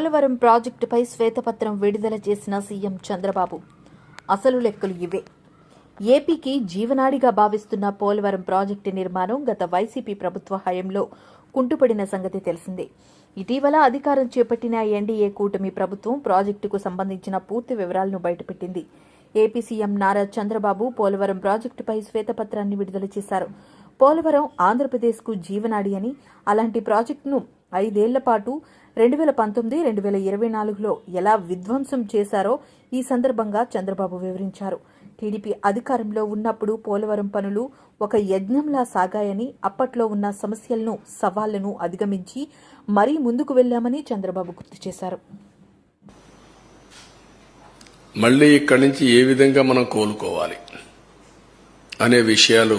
పోలవరం ప్రాజెక్టుపై శ్వేతపత్రం విడుదల చేసిన సీఎం చంద్రబాబు. అసలు లెక్కలు ఇవే. ఏపీకి జీవనాడిగా భావిస్తున్న పోలవరం ప్రాజెక్టు నిర్మాణం గత వైసీపీ ప్రభుత్వ హయాంలో కుంటుపడిన సంగతి తెలిసిందే. ఇటీవల అధికారం చేపట్టిన ఎన్డీఏ కూటమి ప్రభుత్వం ప్రాజెక్టుకు సంబంధించిన పూర్తి వివరాలను బయటపెట్టింది. ఏపీ సీఎం నారా చంద్రబాబు పోలవరం ప్రాజెక్టుపై శ్వేతపత్రాన్ని విడుదల చేశారు. పోలవరం ఆంధ్రప్రదేశ్కు జీవనాడి అని అలాంటి ప్రాజెక్టును ఐదేళ్ళ పాటు రెండు వేల పంతొమ్మిది రెండు వేల ఇరవై నాలుగులో ఎలా విధ్వంసం చేశారో ఈ సందర్భంగా చంద్రబాబు వివరించారు. టీడీపీ అధికారంలో ఉన్నప్పుడు పోలవరం పనులు ఒక యజ్ఞంలా సాగాయని అప్పట్లో ఉన్న సమస్యలను సవాళ్ళను అధిగమించి మరీ ముందుకు వెళ్ళామని చంద్రబాబు గుర్తు చేశారు. మళ్ళీ ఇక్కడి నుంచి ఏ విధంగా మనం కోలుకోవాలి అనే విషయాలు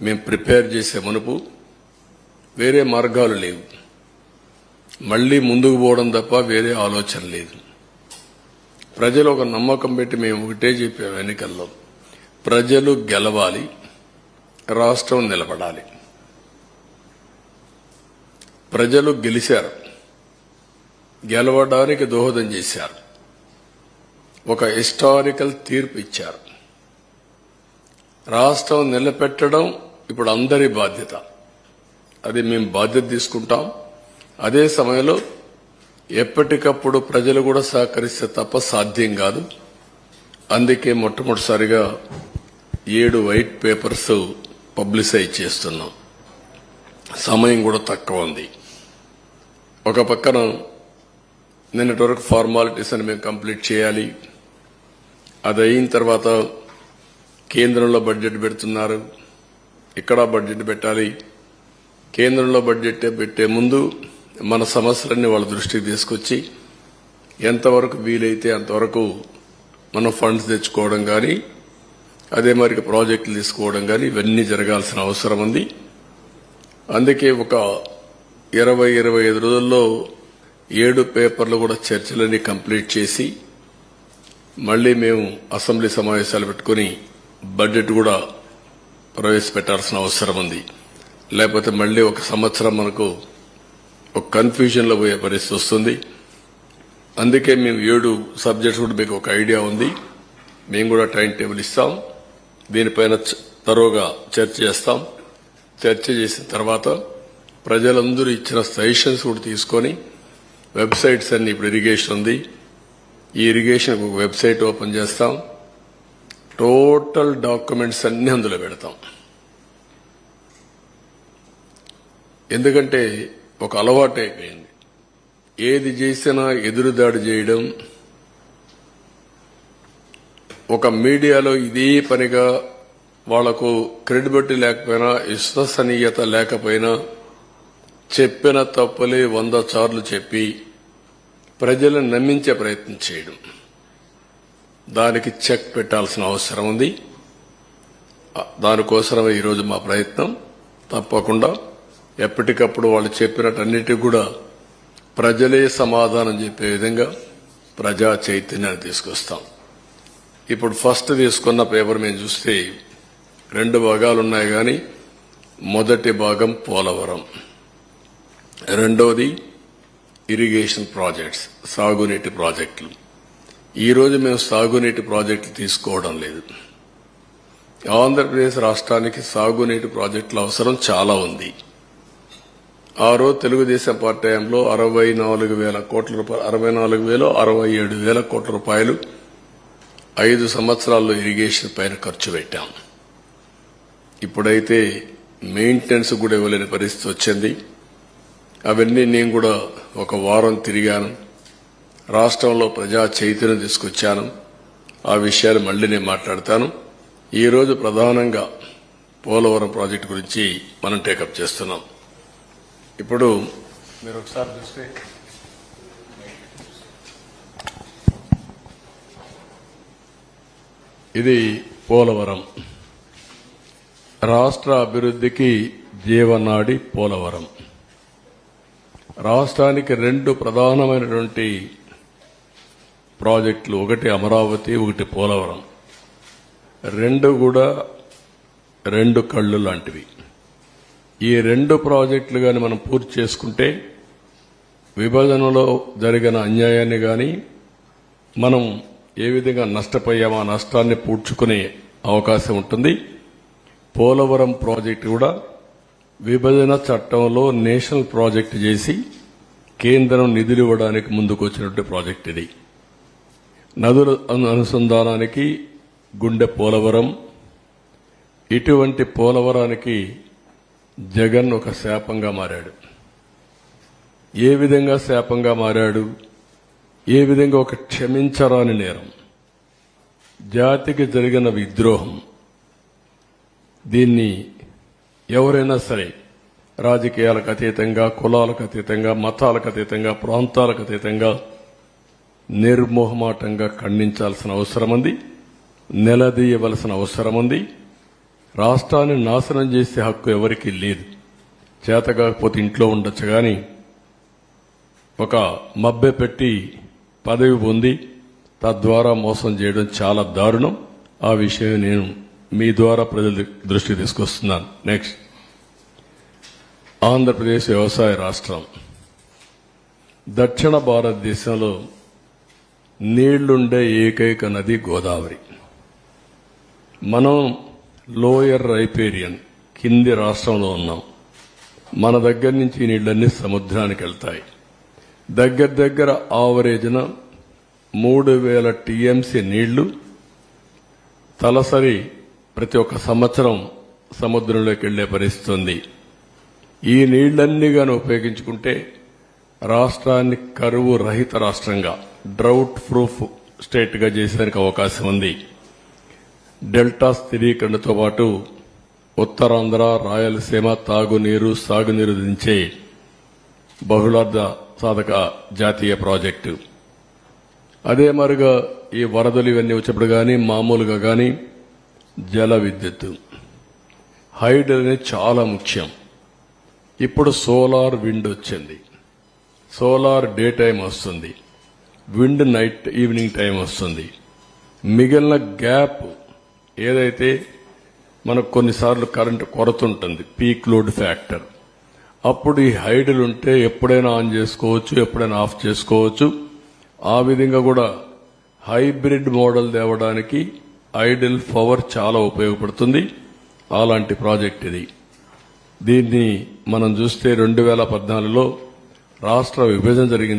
మేము ప్రిపేర్ చేసే మునుపు వేరే మార్గాలు లేవు. మళ్ళీ ముందుకు పోవడం తప్ప వేరే ఆలోచన లేదు. ప్రజలు ఒక నమ్మకం పెట్టి మేము ఒకటే చెప్పాము ఎన్నికల్లో. ప్రజలు గెలవాలి రాష్ట్రం నిలబడాలి. ప్రజలు గెలిచారు. గెలవడానికి దోహదం చేశారు. ఒక హిస్టారికల్ తీర్పు ఇచ్చారు. రాష్ట్రం నిలబెట్టడం ఇప్పుడు అందరి బాధ్యత. అది మేము బాధ్యత తీసుకుంటాం. అదే సమయంలో ఎప్పటికప్పుడు ప్రజలు కూడా సహకరిస్తే తప్ప సాధ్యం కాదు. అందుకే మొట్టమొదటిసారిగా ఏడు వైట్ పేపర్స్ పబ్లిసైజ్ చేస్తున్నాం. సమయం కూడా తక్కువ ఉంది. ఒక పక్కన నిన్నటి వరకు ఫార్మాలిటీస్ అని మేము కంప్లీట్ చేయాలి. అది అయిన తర్వాత కేంద్రంలో బడ్జెట్ పెడుతున్నారు. ఇక్కడ బడ్జెట్ పెట్టాలి. కేంద్రంలో బడ్జెట్ పెట్టే ముందు మన సమస్యలన్నీ వాళ్ళ దృష్టికి తీసుకొచ్చి ఎంతవరకు వీలైతే అంతవరకు మనం ఫండ్స్ తెచ్చుకోవడం కానీ అదే మరి ప్రాజెక్టులు తీసుకోవడం కానీ ఇవన్నీ జరగాల్సిన అవసరం ఉంది. అందుకే ఒక ఇరవై ఇరవై ఐదు రోజుల్లో ఏడు పేపర్లు కూడా చర్చలన్నీ కంప్లీట్ చేసి మళ్ళీ మేము అసెంబ్లీ సమావేశాలు పెట్టుకుని బడ్జెట్ కూడా ప్రవేశపెట్టాల్సిన అవసరం ఉంది. లేకపోతే మళ్ళీ ఒక సంవత్సరం మనకు ఒక కన్ఫ్యూజన్లో పోయే పరిస్థితి వస్తుంది. అందుకే మేము ఏడు సబ్జెక్ట్స్ కూడా మీకు ఒక ఐడియా ఉంది. మేము కూడా టైం టేబుల్ ఇస్తాం. దీనిపైన చ- తరోగా చర్చ చేస్తాం. చర్చ చేసిన తర్వాత ప్రజలందరూ ఇచ్చిన సజెషన్స్ కూడా తీసుకొని వెబ్సైట్స్ అన్ని ఇప్పుడు ఇరిగేషన్ ఉంది. ఈ ఇరిగేషన్ ఒక వెబ్సైట్ ఓపెన్ చేస్తాం. టోటల్ డాక్యుమెంట్స్ అన్ని అందులో పెడతాం. ఎందుకంటే ఒక అలవాటు అయిపోయింది ఏది చేసినా ఎదురుదాడి చేయడం ఒక మీడియాలో ఇదే పనిగా వాళ్ళకు క్రెడిబిలిటీ లేకపోయినా విశ్వసనీయత లేకపోయినా చెప్పిన తప్పులే వంద సార్లు చెప్పి ప్రజలను నమ్మించే ప్రయత్నం చేయడం. దానికి చెక్ పెట్టాల్సిన అవసరం ఉంది. దానికోసమే ఈరోజు మా ప్రయత్నం. తప్పకుండా ఎప్పటికప్పుడు వాళ్ళు చెప్పినట్టన్నిటికీ కూడా ప్రజలే సమాధానం చెప్పే విధంగా ప్రజా చైతన్యాన్ని తీసుకొస్తాం. ఇప్పుడు ఫస్ట్ తీసుకున్న పేపర్ మేము చూస్తే రెండు భాగాలు ఉన్నాయి కానీ మొదటి భాగం పోలవరం. రెండవది ఇరిగేషన్ ప్రాజెక్ట్స్ సాగునీటి ప్రాజెక్టులు. ఈరోజు మేము సాగునీటి ప్రాజెక్టులు తీసుకోవడం లేదు. ఆంధ్రప్రదేశ్ రాష్ట్రానికి సాగునీటి ప్రాజెక్టుల అవసరం చాలా ఉంది. ఆ రోజు తెలుగుదేశం పార్టీ హయాంలో అరవై నాలుగు వేల కోట్ల రూపాయలు అరవై నాలుగు వేలు అరవై ఏడు వేల కోట్ల రూపాయలు ఐదు సంవత్సరాల్లో ఇరిగేషన్ పైన ఖర్చు పెట్టాం. ఇప్పుడైతే మెయింటెనెన్స్ కూడా ఇవ్వలేని పరిస్థితి వచ్చింది. అవన్నీ నేను కూడా ఒక వారం తిరిగాను. రాష్ట్రంలో ప్రజా చైతన్యం తీసుకొచ్చాను. ఆ విషయాలు మళ్ళీ నేను మాట్లాడతాను. ఈరోజు ప్రధానంగా పోలవరం ప్రాజెక్టు గురించి మనం టేకప్ చేస్తున్నాం. ఇప్పుడు మీరు ఒకసారి చూస్తే. ఇది పోలవరం. రాష్ట్ర అభివృద్ధికి జీవనాడి పోలవరం. రాష్ట్రానికి రెండు ప్రధానమైనటువంటి ప్రాజెక్టులు ఒకటి అమరావతి ఒకటి పోలవరం. రెండు కూడా రెండు కళ్ళు లాంటివి. ఈ రెండు ప్రాజెక్టులు కానీ మనం పూర్తి చేసుకుంటే విభజనలో జరిగిన అన్యాయాన్ని గాని మనం ఏ విధంగా నష్టపోయామో ఆ నష్టాన్ని పూడ్చుకునే అవకాశం ఉంటుంది. పోలవరం ప్రాజెక్టు కూడా విభజన చట్టంలో నేషనల్ ప్రాజెక్ట్ చేసి కేంద్రం నిధులు ఇవ్వడానికి ముందుకు వచ్చినటువంటి ప్రాజెక్ట్ ఇది. నదుల అను- అనుసంధానానికి గుండె పోలవరం ఇటువంటి పోలవరానికి జగన్ ఒక శాపంగా మారాడు. ఏ విధంగా శాపంగా మారాడు? ఏ విధంగా ఒక క్షమించరాని నేరం? జాతికి జరిగిన విద్రోహం. దీన్ని ఎవరైనా సరే రాజకీయాలకు అతీతంగా కులాలకు అతీతంగా మతాలకు అతీతంగా ప్రాంతాలకు అతీతంగా నిర్మోహమాటంగా ఖండించాల్సిన అవసరం ఉంది నిలదీయవలసిన అవసరం ఉంది రాష్ట్రాన్ని నాశనం చేసే హక్కు ఎవరికీ లేదు. చేత కాకపోతే ఇంట్లో ఉండొచ్చు కానీ ఒక మబ్బె పెట్టి పదవి పొంది తద్వారా మోసం చేయడం చాలా దారుణం. ఆ విషయం నేను మీ ద్వారా ప్రజల దృష్టికి తీసుకొస్తున్నాను. నెక్స్ట్ ఆంధ్రప్రదేశ్ వ్యవసాయ రాష్ట్రం. దక్షిణ భారతదేశంలో నీళ్ళుండే ఏకైక నది గోదావరి. మనం లోయర్ రైపేరియన్ కింది రాష్ట్రంలో ఉన్నాం. మన దగ్గర నుంచి ఈ నీళ్ళన్నీ సముద్రానికి వెళ్తాయి. దగ్గర దగ్గర ఆవరేజ్న మూడు వేల టీఎంసీ నీళ్ళు తలసరి ప్రతి ఒక్క సంవత్సరం సముద్రంలోకి వెళ్ళే పరిస్థితి ఉంది. ఈ నీళ్ళన్నీగాను ఉపయోగించుకుంటే రాష్ట్రాన్ని కరువు రహిత రాష్ట్రంగా డ్రౌట్ ప్రూఫ్ స్టేట్గా చేసేందుకు అవకాశం ఉంది. డెల్టా స్థిరీకరణతో పాటు ఉత్తరాంధ్ర రాయలసీమ తాగునీరు సాగునీరు దించే బహుళార్థ సాధక జాతీయ ప్రాజెక్టు. అదే మరుగా ఈ వరదలు ఇవన్నీ వచ్చినప్పుడు కానీ మామూలుగా కానీ జల విద్యుత్ హైడ్ అనేది చాలా ముఖ్యం. ఇప్పుడు సోలార్ విండ్ వచ్చింది. సోలార్ డే టైం వస్తుంది. విండ్ నైట్ ఈవినింగ్ టైం వస్తుంది. మిగిలిన గ్యాప్ ఏదైతే మనకు కొన్నిసార్లు కరెంటు కొరత ఉంటుంది పీక్ లోడ్ ఫ్యాక్టర్ అప్పుడు ఈ హైడిల్ ఉంటే ఎప్పుడైనా ఆన్ చేసుకోవచ్చు ఎప్పుడైనా ఆఫ్ చేసుకోవచ్చు. ఆ విధంగా కూడా హైబ్రిడ్ మోడల్ తేవడానికి ఐడిల్ పవర్ చాలా ఉపయోగపడుతుంది. అలాంటి ప్రాజెక్ట్ ఇది. దీన్ని మనం చూస్తే రెండు వేల పద్నాలుగులో రాష్ట్ర విభజన జరిగింది.